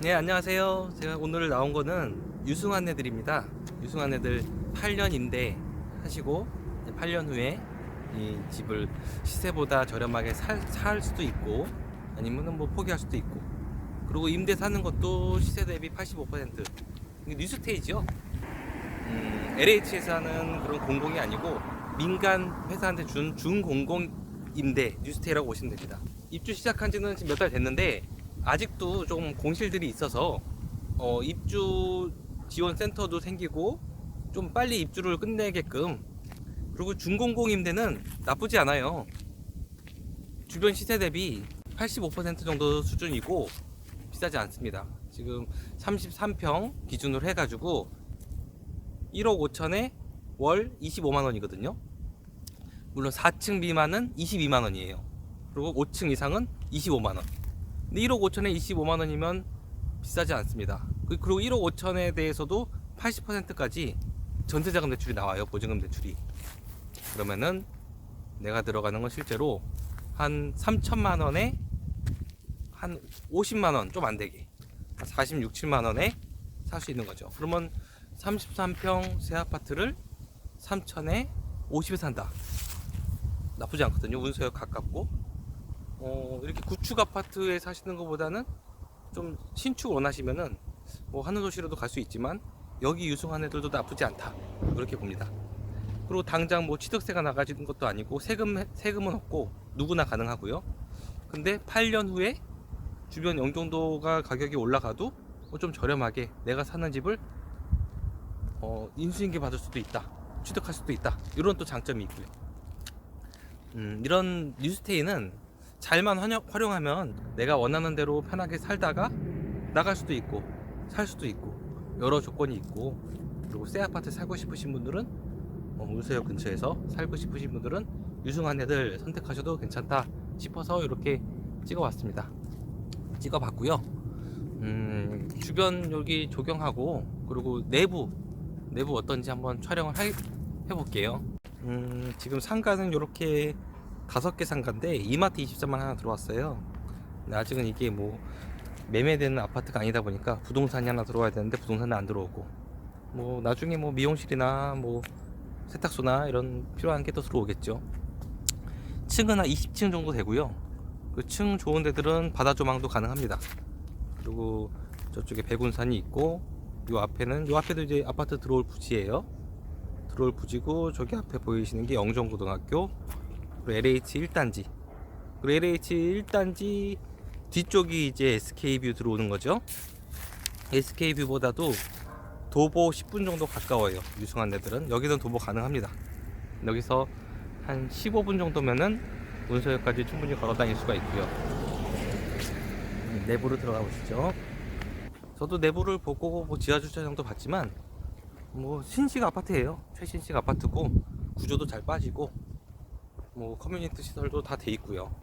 네 안녕하세요. 제가 오늘 나온 거는 유승한 애들입니다. 유승한 애들 8년 임대 하시고 이제 8년 후에 이 집을 시세보다 저렴하게 살, 살 수도 있고 아니면 뭐 포기할 수도 있고. 그리고 임대 사는 것도 시세 대비 85% 이게 뉴스테이지요? 음, LH에서 하는 그런 공공이 아니고 민간 회사한테 준 준공공 임대 뉴스테이라고 보시면 됩니다. 입주 시작한 지는 지금 몇 달 됐는데 아직도 좀 공실들이 있어서 어, 입주 지원 센터도 생기고 좀 빨리 입주를 끝내게끔 그리고 준공공 임대는 나쁘지 않아요. 주변 시세 대비 85% 정도 수준이고 비싸지 않습니다. 지금 33평 기준으로 해가지고 1억 5천에 월 25만 원이거든요. 물론 4층 미만은 22만 원이에요. 그리고 5층 이상은 25만 원. 근데 1억 5천에 25만 원이면 비싸지 않습니다. 그- 그리고 1억 5천에 대해서도 80%까지 전세자금 대출이 나와요. 보증금 대출이. 그러면은 내가 들어가는 건 실제로 한 3천만 원에 한 50만 원 좀 안 되게 한 46, 7만 원에 살 수 있는 거죠. 그러면 33평 새 아파트를 3천에 50에 산다. 나쁘지 않거든요. 운서역 가깝고 어, 이렇게 구축 아파트에 사시는 것보다는 좀 신축 원하시면은 뭐 하늘도시로도 갈 수 있지만 여기 유승한 애들도 나쁘지 않다 그렇게 봅니다. 그리고 당장 뭐 취득세가 나가지는 것도 아니고 세금 세금은 없고 누구나 가능하고요. 근데 8년 후에 주변 영종도가 가격이 올라가도 뭐 좀 저렴하게 내가 사는 집을 어, 인수인계 받을 수도 있다, 취득할 수도 있다 이런 또 장점이 있고요. 음, 이런 뉴스테이는 잘만 활용, 활용하면 내가 원하는 대로 편하게 살다가 나갈 수도 있고 살 수도 있고 여러 조건이 있고 그리고 새 아파트 살고 싶으신 분들은 어, 울서역 근처에서 살고 싶으신 분들은 유승한 애들 선택하셔도 괜찮다 싶어서 이렇게 찍어봤습니다. 찍어봤고요. 음, 주변 여기 조경하고 그리고 내부 내부 어떤지 한번 촬영을 해, 해볼게요. 음, 지금 상가는 이렇게 다섯 개 상가인데 이마트 24만 하나 들어왔어요. 근데 아직은 이게 뭐 매매되는 아파트가 아니다 보니까 부동산이 하나 들어와야 되는데 부동산은 안 들어오고 뭐 나중에 뭐 미용실이나 뭐 세탁소나 이런 필요한 게 또 들어오겠죠. 층은 한 20층 정도 되고요. 그 층 좋은 데들은 바다 조망도 가능합니다. 그리고 저쪽에 백운산이 있고 요 앞에는 요 앞에도 이제 아파트 들어올 부지예요. 들어올 부지고 저기 앞에 보이시는 게 영정고등학교 LH 1단지. 그리고 LH 1단지 뒤쪽이 이제 SK뷰 들어오는 거죠. SK뷰보다도 도보 10분 정도 가까워요 유승한 데들은. 여기는 도보 가능합니다. 여기서 한 15분 정도면은 문서역까지 충분히 걸어 다닐 수가 있고요. 음, 내부로 들어가 보시죠. 저도 내부를 보고 뭐 지하 주차장도 봤지만 뭐 신식 아파트예요. 최신식 아파트고 구조도 잘 빠지고 뭐 커뮤니티 시설도 다 돼 있고요.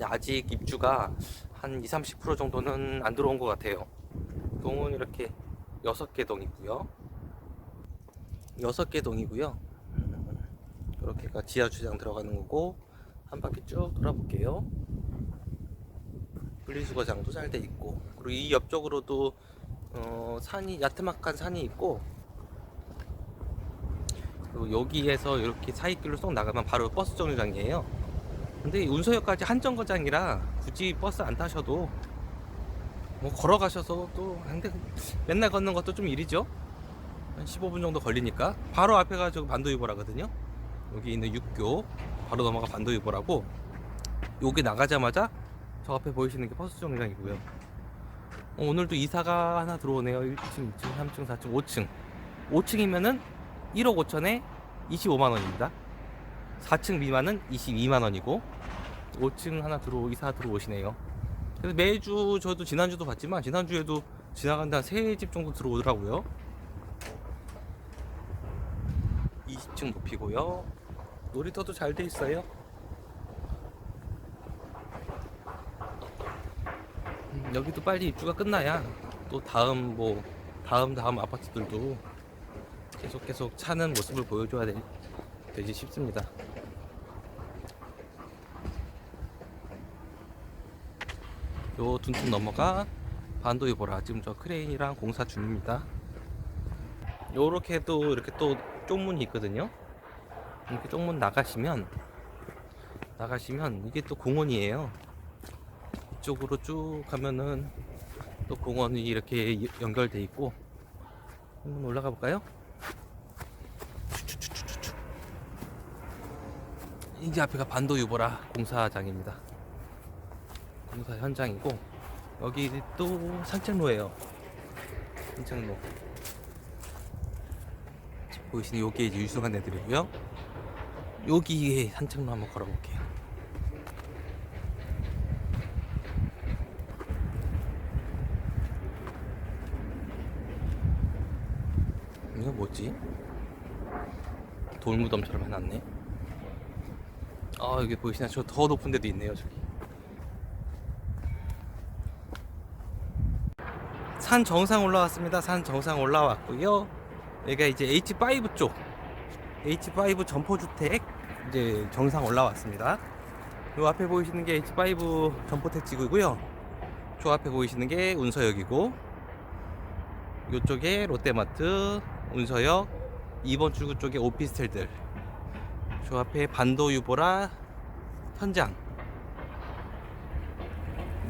아직 입주가 한 20, 30% 정도는 안 들어온 것 같아요. 동은 이렇게 6개 동 있고요. 6개 동이고요. 이렇게가 지하 주차장 들어가는 거고 한 바퀴 쭉 돌아볼게요. 분리수거장도 잘 돼 있고 그리고 이 옆쪽으로도 어, 산이 야트막한 산이 있고 그리고 여기에서 이렇게 사이길로 쏙 나가면 바로 버스 정류장이에요. 근데 이 운서역까지 한 정거장이라 굳이 버스 안 타셔도 뭐 걸어가셔서 또 근데 맨날 걷는 것도 좀 일이죠. 한 15분 정도 걸리니까 바로 앞에가 저 반도유보라거든요. 여기 있는 육교 바로 넘어가 반도유보라고 여기 나가자마자 저 앞에 보이시는 게 버스 정류장이고요. 어, 오늘도 이사가 하나 들어오네요. 1층, 2층, 3층, 4층, 5층. 5층이면은 1억 5천에 25만 원입니다. 4층 미만은 22만 원이고 5층 하나 들어 이사 들어오시네요. 그래서 매주 저도 지난주도 봤지만 지난주에도 지나간다 세집 정도 들어오더라고요. 20층 높이고요. 놀이터도 잘 돼 있어요. 음, 여기도 빨리 입주가 끝나야 또 다음 뭐 다음 다음 아파트들도 계속 계속 차는 모습을 보여줘야 되, 되지 싶습니다. 요 둔퉁 넘어가 반도 유보라 지금 저 크레인이랑 공사 중입니다. 요렇게도 이렇게 또 쪽문이 있거든요. 이렇게 쪽문 나가시면 나가시면 이게 또 공원이에요. 이쪽으로 쭉 가면은 또 공원이 이렇게 연결돼 있고 한번 올라가 볼까요? 이제 앞에가 반도 유보라 공사장입니다. 공사 현장이고 여기 또 산책로예요. 산책로. 보이시는 요게 이제 유승한 애들이고요. 여기에 산책로 한번 걸어볼게요. 이거 뭐지? 돌무덤처럼 해놨네. 아 여기 보이시나? 저 더 높은 데도 있네요 저기. 산 정상 올라왔습니다. 산 정상 올라왔고요. 여기가 이제 H5 쪽 H5 점포주택 이제 정상 올라왔습니다. 요 앞에 보이시는 게 H5 점포택 지구고요. 저 앞에 보이시는 게 운서역이고 요쪽에 롯데마트, 운서역, 2번 출구 쪽에 오피스텔들. 저 앞에 반도 유보라 현장.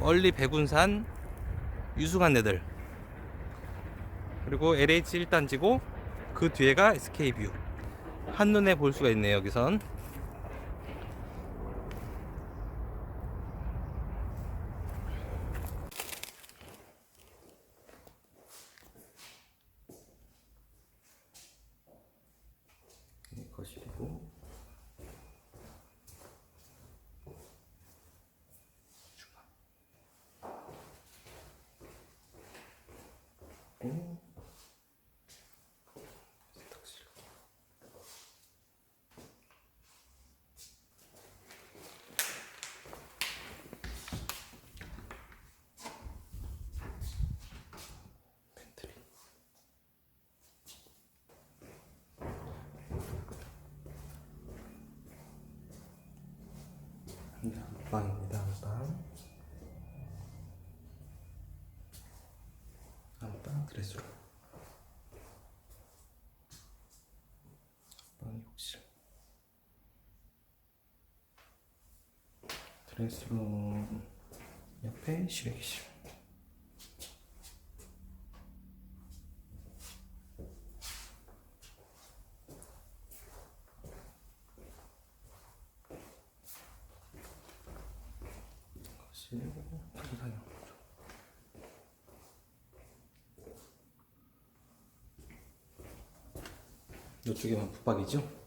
멀리 백운산 유승한 애들. 그리고 LH 1단지고 그 뒤에가 SK뷰. 한눈에 볼 수가 있네요, 여기선. 오. 세탁실 팬트리 안방입니다. 안방. 안방 욕실. 드레스룸 옆에 실외기실 판사용. 이쪽에만 붙박이죠?